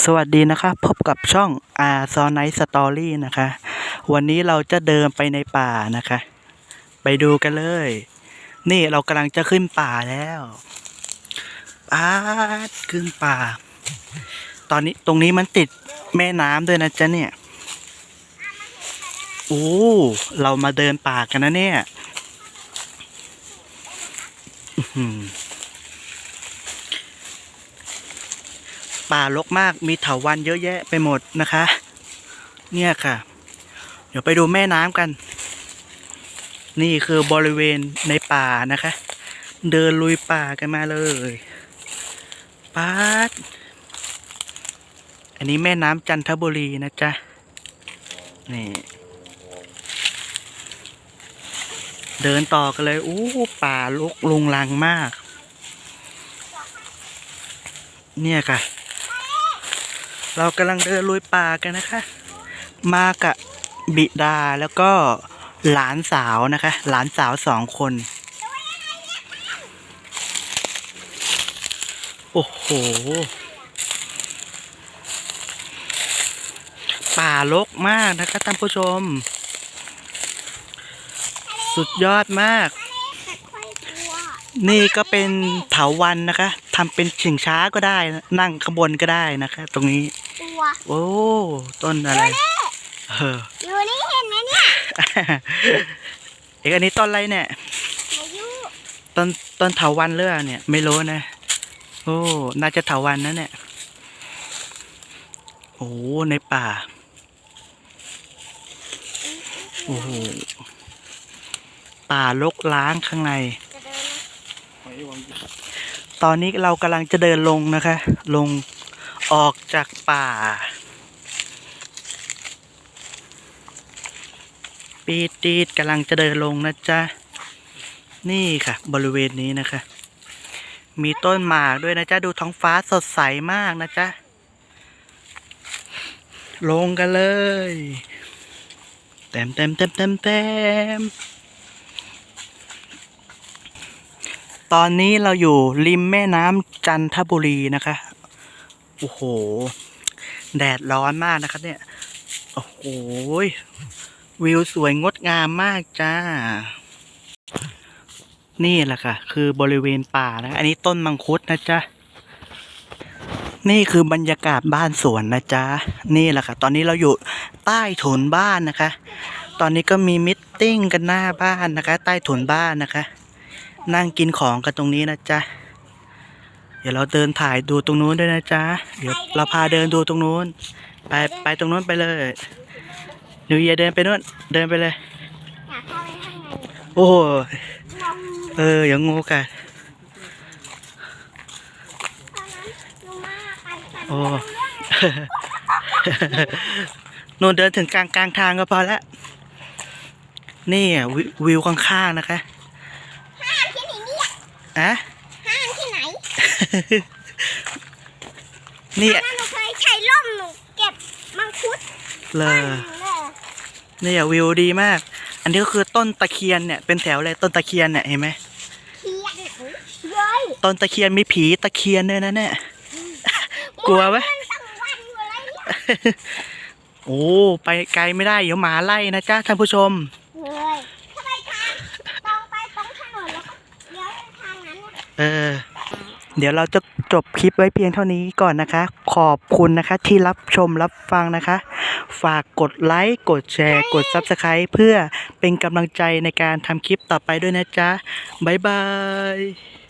สวัสดีนะคะ พบกับช่อง R s o n i g h t Story นะคะ วันนี้เราจะเดินไปในป่านะคะ ไปดูกันเลย นี่เรากำลังจะขึ้นป่าแล้วป้าดขึ้นป่า ตอนนี้ตรงนี้มันติดแม่น้ำด้วยนะจ๊ะเนี่ยโอ้เรามาเดินป่ากันนะเนี่ยอื้อหือ ป่ารกมาก มีเถาวันเยอะแยะไปหมดนะคะ เนี่ยค่ะ เดี๋ยวไปดูแม่น้ำกัน นี่คือบริเวณในป่านะคะ เดินลุยป่ากันมาเลยป๊าดอันนี้แม่น้ำจันทบุรีนะจ๊ะ นี่ เดินต่อกันเลย อู้ป่าลุกลุงลังมาก เนี่ยค่ะ เรากำลังเดินลุยป่ากันนะคะ มากับบิดาแล้วก็หลานสาวนะคะ หลานสาวสองคน โอ้โห ป่ารกมากนะคะท่านผู้ชม สุดยอดมาก นี่ก็เป็นเถาวันนะคะทำเป็นชิงช้าก็ได้นะนั่งขางบวนก็ได้นะคะ ตรงนี้กลัวโอ้ ต้นอะไรเอออยู่นี่เห็นไหมเนี่ยเอกอันนี้ต้นอะไรเนี่ยอายุต้นต้นเถาวันเรือเนี่ย ไม่รู้นะ โอ้ น่าจะเถาวันนะเนี่ย โอ้ ในป่า โอ้โหป่าลกล้างข้างในจะเดินนะ ตอนนี้เรากำลังจะเดินลงนะคะ ลงออกจากป่า ปีดตีดกำลังจะเดินลงนะจ๊ะ นี่ค่ะ บริเวณนี้นะคะ มีต้นหมากด้วยนะจ๊ะ ดูท้องฟ้าสดใสมากนะจ๊ะ ลงกันเลย เต็มเต็มเต็มเต็มเต็ม ตอนนี้เราอยู่ริมแม่น้ำจันทบุรีนะคะ โอ้โห แดดร้อนมากนะครับ เนี่ย โอ้โห วิวสวยงดงามมากจ้า นี่แหละค่ะ คือบริเวณป่านะ อันนี้ต้นมังคุดนะจ๊ะ นี่คือบรรยากาศบ้านสวนนะจ๊ะ นี่แหละค่ะ ตอนนี้เราอยู่ใต้ถุนบ้านนะคะ ตอนนี้ก็มีมิทติ้งกันหน้าบ้านนะคะ ใต้ถุนบ้านนะคะ นั่งกินของกันตรงนี้นะจ๊ะ เดี๋ยวเราเดินถ่ายดูตรงนู้นด้วยนะจ๊ะ เดี๋ยวเราพาเดินดูตรงนู้น ไปไปตรงนู้นไปเลยหนูอย่าเดินไปนู้นเดินไปเลย โอ้โห เอออย่างงูกันตอนนั้นลงมาไปไปโอ้นู่นเดินถึงกลางกลางทางก็พอละ นี่อะวิวข้างๆนะคะ ห้างที่ไหนเนี่ย อะห้างที่ไหนนี่นั่นหนูเคยใช้ร่มหนูเก็บมังคุดเลบ้านยหนูเลยนี่อะวิวดีมาก อันนี้ก็คือต้นตะเคียนเนี่ยเป็นแถวเลยต้นตะเคียนเนี่ยเห็นไหมเทียนเลยต้นตะเคียนมีผีตะเคียนด้วยนะเนี่ยกลัวไหมมันตั้งวันอยู่เลยเนี่ยโอ้ ไปไกลไม่ได้ เดี๋ยวหมาไล่นะจ๊ะท่านผู้ชม เลยถ้าไปทางตรงไปตรงถนนแล้วก็เลี้ยวไปทางนั้นน่ะ เออ เดี๋ยวเราจะจบคลิปไว้เพียงเท่านี้ก่อนนะคะ ขอบคุณนะคะที่รับชมรับฟังนะคะ ฝากกดไลค์กดแชร์ กด Subscribe เพื่อเป็นกำลังใจในการทำคลิปต่อไปด้วยนะจ๊ะ บ๊ายบาย